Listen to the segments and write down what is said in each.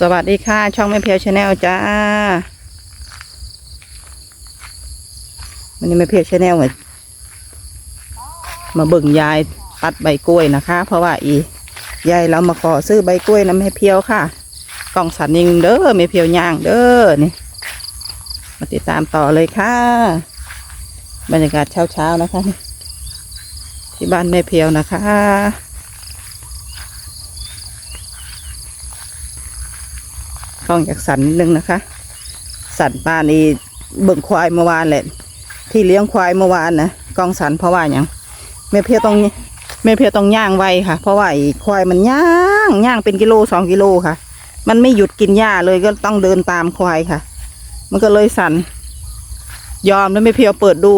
สวัสดีค่ะ ช่องแม่เพียวชาแนลจ้าวันนี้แม่เพียวชาแนลมามาเบิ่งยายตัดใบกล้วยนะคะ เพราะว่าอียายเรามาขอซื้อใบกล้วยนะแม่เพียวค่ะกล่องสันนิงเด้อแม่เพียวย่างเด้อนี่มาติดตามต่อเลยค่ะ บรรยากาศเช้าๆนะคะที่บ้านแม่เพียวนะคะ ก้องจากสันนิดนึงนะคะ สันป้านี่เบิ่งควายเมื่อวานแหละ ที่เลี้ยงควายเมื่อวานนะก้องสันเพราะว่าอย่างแม่เพียต้องแม่เพียต้องย่างไวค่ะ เพราะว่าควายมันย่างย่างเป็นกิโลสองกิโลค่ะ มันไม่หยุดกินหญ้าเลยก็ต้องเดินตามควายค่ะ มันก็เลยสันยอมแล้วแม่เพียวเปิดดู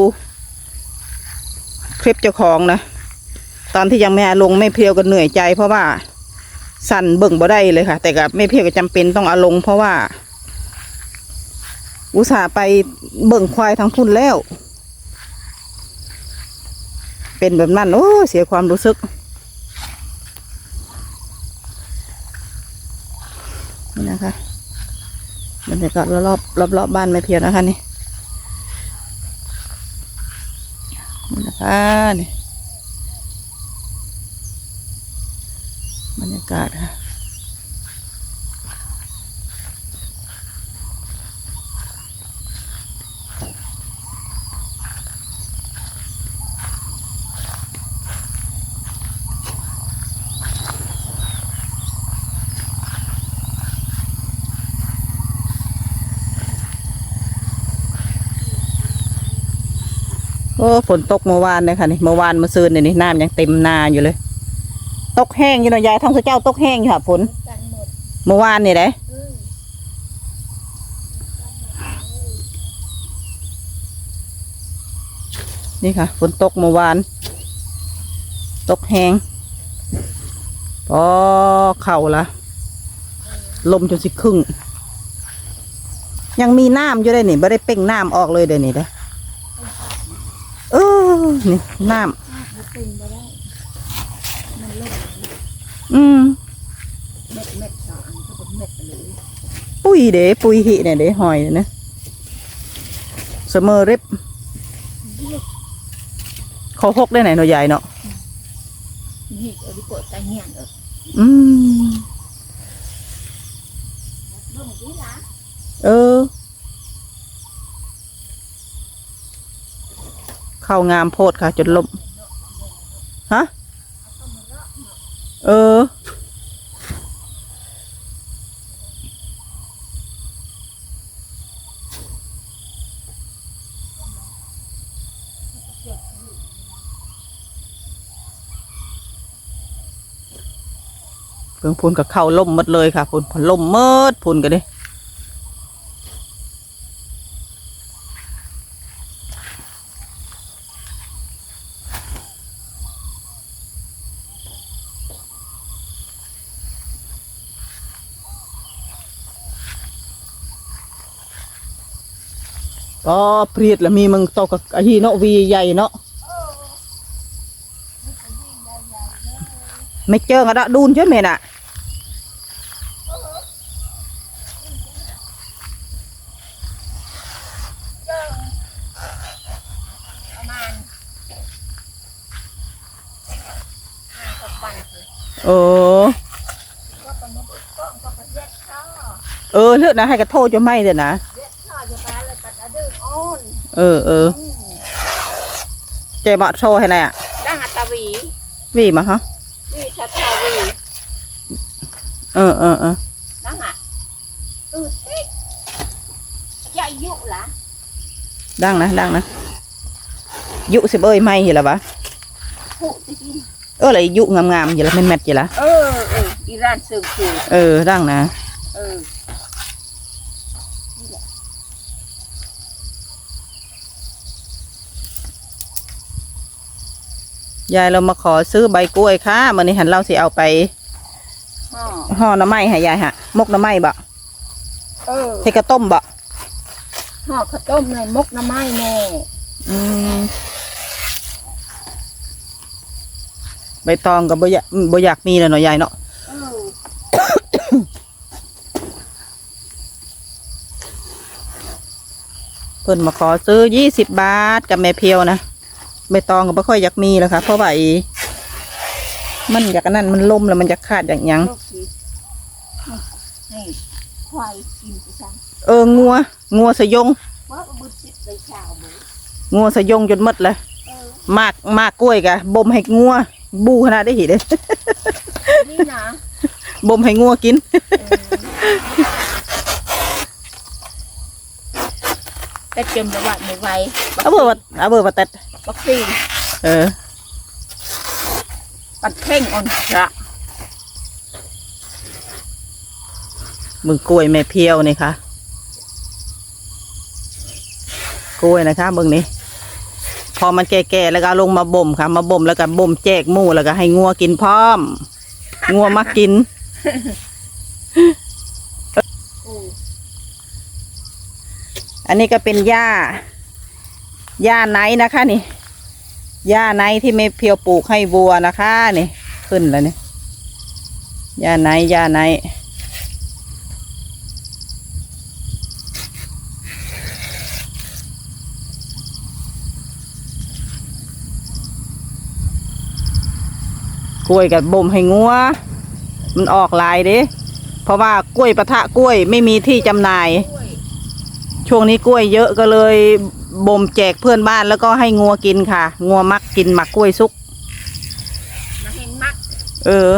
คลิปเจ้าของนะตอนที่ยังไม่ลงแม่เพียวก็เหนื่อยใจเพราะว่า สั่นเบิ่งบ่ได้เลยค่ะ แต่กับไม่เพียงก็จำเป็นต้องเอาลงเพราะว่า อุตส่าห์ไปเบิ่งควายทั้งพุ่นแล้ว เป็นแบบนั้น โอ้เสียความรู้สึกนี่นะคะบรรยากาศรอบรอบรอบบ้านไม่เพียงนะคะนี่นี่นะคะนี่บรรยากาศค่ะโอ้ฝนตกเมื่อวานเลยค่ะนี่เมื่อวานเมื่อซืนเนี่ยนี่น้ำยังเต็มนาอยู่เลย ตกแห้งอยู่เนาะยายท้องเจ้าตกแห้งอยู่ค่ะฝนเมื่อวานนี่เด้นี่ค่ะฝนตกเมื่อวาน ตกแห้งพอเข่าละลมจนสิครึ่ง ยังมีน้ำอยู่เลยนี่ไม่ได้เป่งน้ำออกเลยเดี๋ยวนี้เด้อเออนี่น้ำ อืมปุ๋ยเด้ปุ๋ยหิเนี่ยเด้หอยเนี่ยนะเสมอเร็บเขาหกได้ไหนเนาะยายเนาะนี่เอาดิโกะตาเงียนเอออืมเออเข้างามโพดค่ะ จนลมฮะ เออ เพิ่งพูนกับเข้าล่มหมดเลยค่ะพูนพนล่มเมดพูนกันดิ ก็เปรียดล้วมีมึงตกกับไอ้เนาะวีใหญ่เนาะไม่เจอกันอะดูนใช่ไหมน่ะประมาณห้าสิบวันเออเออเลือกนะให้กระโทษจะไม่เดี๋ยนะไปแล้วก็จะดื้ออ่อ นเออเอออืมเจมาโชว์ให้หน่อยอะดังอัตวีวีมาฮะวีชัดชาวีเออเออเออดังอะอือติ๊กยายุละดังนะดังนะยุสิบเอ้ยไม่เหรอวะผู้ที่กินเอออะไรยุงามๆอยู่ละแม่นแมทอยู่ละเออเอออีรานเสื่อมคือเออดังนะเออ ยายเรามาขอซื้อใบกล้วยค่ะมื่อนี้หันเราสิเอาไปห่อหน่อไม้ให้ยายฮะมกหน่อไม้บะเทกระต้มบะห่อข้าวต้มในมกหน้ำไม้แม่ใบตองกับบอยากบ่ยากมีเลยหน่อยายเนาะเเพิ่นมาขอซื้อยี่สิบบาทกับแม่เพียวนะ ใบตองก็ไม่ค่อยอยากมีแล้วค่ะ เพราะว่าอีมันอยากอันนั้นมันล่มแล้วมันจะขาดอย่างหยังโลกสิให้ควายกินไปซังเอองัว งัวสยง ว่าบุญติดไปชาวบุงัวสยงจนหมดเลยเออมากมากกล้วยกะบ่มให้งัว บูขนาดได้หิเด้นี่นะบ่มให้งัวกิน แต่จมระบาดไม่ไหวเอาเบอร์ว่าเอาเบอร์ว่าตัดวัคซีนเออปัดเพ่งอ่อนระมึงกล้วยแม่เพียวนี่ค่ะกล้วยนะคะมึงนี่พอมันแก่ๆแล้วก็เอาลงมาบ่มค่ะ มาบ่มแล้วก็บ่มแจกหมูแล้วก็ให้งัวกินพร้อม งัวมากิน โอ้ อันนี้ก็เป็นหญ้าหญ้าไนนะคะนี่หญ้าไนท์ที่แม่เพียวปลูกให้วัวนะคะนี่ขึ้นแล้วนี่หญ้าไนหญ้าไนกล้วยกับบ่มให้งัว มันออกลายเด้เพราะว่ากล้วยปะทะกล้วยไม่มีที่จำหน่าย ช่วงนี้กล้วยเยอะก็เลยบ่มแจกเพื่อนบ้านแล้วก็ให้งัวกินค่ะ งัวมักกินหมักกล้วยซุก มาเห็นมัก เออ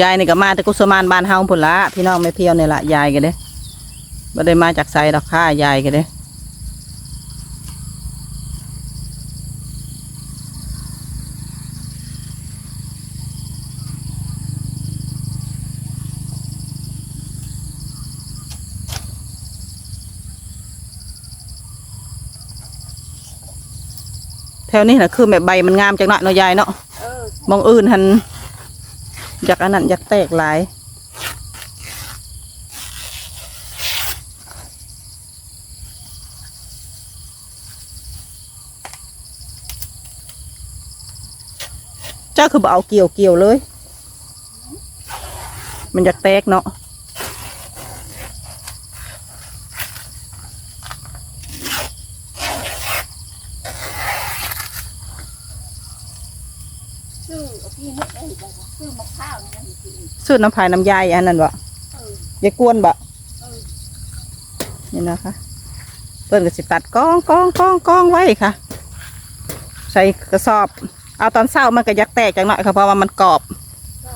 ยายนี่ก็มาแต่กุสมานบ้านเฮาพุ่นละพี่น้องไม่เพียวนี่ละยายกันเด้บ่ได้มาจากไสดอกค่ะยายกันเด้ วนี้นะคือแบบใบมันงามจังเนาะเนาะยายเนาะเออมองอื่นหันอยากอันนั้นอยากแตกหลายเจ้าคือบ่เอาเกี่ยวเกี่ยวเลย มันอยากแตกเนาะ ซื้อเอาพี่นึกได้บอกว่าซื้อมะพร้าวนี่นะพี่ซื้อน้ำพายน้ำยายอันนั้นบ่เอออย่ากวนบ่เออนี่นะคะเปิ้นก็สิตัดกองกองกองกองไว้ค่ะ ใส่กระสอบ เอาตอนเช้ามันก็ยักแตกจังหน่อยค่ะเพราะว่ามันกรอบ ก็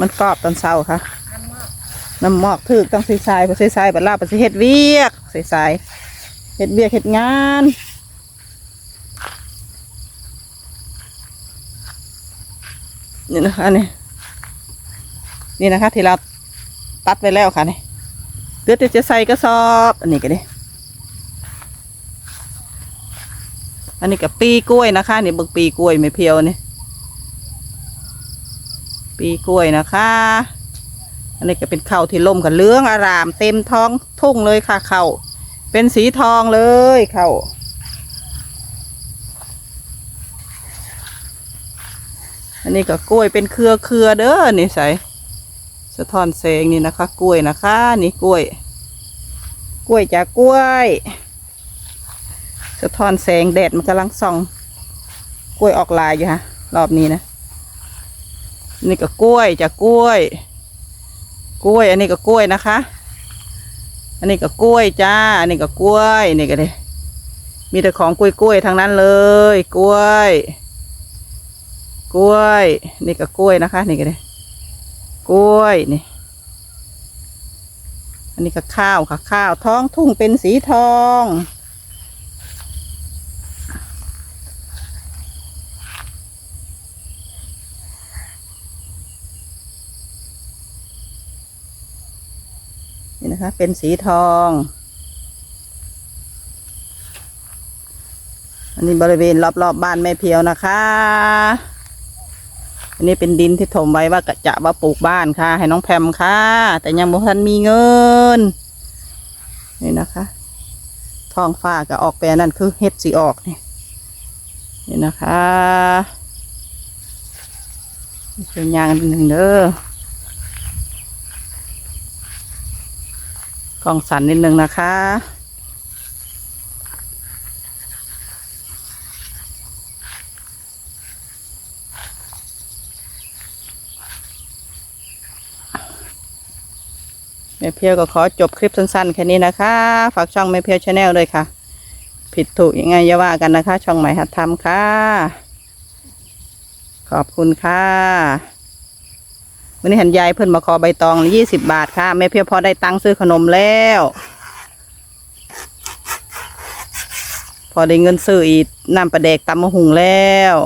มันกรอบตอนเช้าค่ะ อันมากน้ำหมอกถึกต้องใส่ทรายพอใส่ทรายบัดลาบไปสิเฮ็ดเวียกใส่ทรายเฮ็ดเวียกเฮ็ดงาน นี่นะคะนี่นี่นะคะ ที่เราตัดไปแล้วค่ะนี่เดี๋ยวจะใส่กระสอบอันนี้ก็ดิอันนี้กับปีกล้วยนะคะนี่บิกปีกล้วยไม่เพียวนี่ปีกล้วยนะคะ อันนี้ก็เป็นข้าวที่ล่มกันเลื้องอาราม เต็มท้องทุ่งเลยค่ะข้าวเป็นสีทองเลยข้าว อันนี้ก็กล้วยเป็นเครือเครือๆเด้อนี่ใส่สะท้อนแสงนี่นะคะ กล้วยนะคะ นี่กล้วย กล้วยจากกล้วย สะท้อนแสงแดดมันกำลังส่อง กล้วยออกลายอยู่ฮะรอบนี้นะนี่ก็กล้วยจากกล้วย กล้วย อันนี้ก็กล้วยนะคะ อันนี้ก็กล้วยจ้า อันนี้ก็กล้วยนี่ก็เลยมีแต่ของกล้วยกล้วยๆทั้งนั้นเลย กล้วย กล้วย นี่ก็กล้วยนะคะ นี่ก็เลยกล้วยนี่อันนี้ก็ข้าวค่ะ ข้าวท้องทุ่งเป็นสีทอง นี่นะคะ เป็นสีทอง อันนี้บริเวณรอบๆบบ้านแม่เพียวนะคะ อันนี้เป็นดินที่ถมไว้ว่ากะจะว่าปลูกบ้านค่ะ ให้น้องแพมค่ะ แต่ยังบ่ทันมีเงิน นี่นะคะท้องฟ้าก็ออกไปอันนั่นคือเฮ็ดสีออกนี่นี่นะคะเป็นยางหนึ่งเด้อกล้องสั่นนิดนึงนะคะ ม่เพียวก็ขอจบคลิปสั้นๆแค่นี้นะคะ ฝากช่องแม่เพียวชาแนลเลยค่ะ ผิดถูกยังไงอย่าว่ากันนะคะ ช่องใหม่หัดทำค่ะ ขอบคุณค่ะวันนี้ห็นยายเพิ่นมาขอใบตองยี่สิบบาทค่ะแม่เพียวพอได้ตังค์ซื้อขนมแล้ว พอได้เงินซื้ออีกน้ำปลาเด็กตำมะหุงแล้ว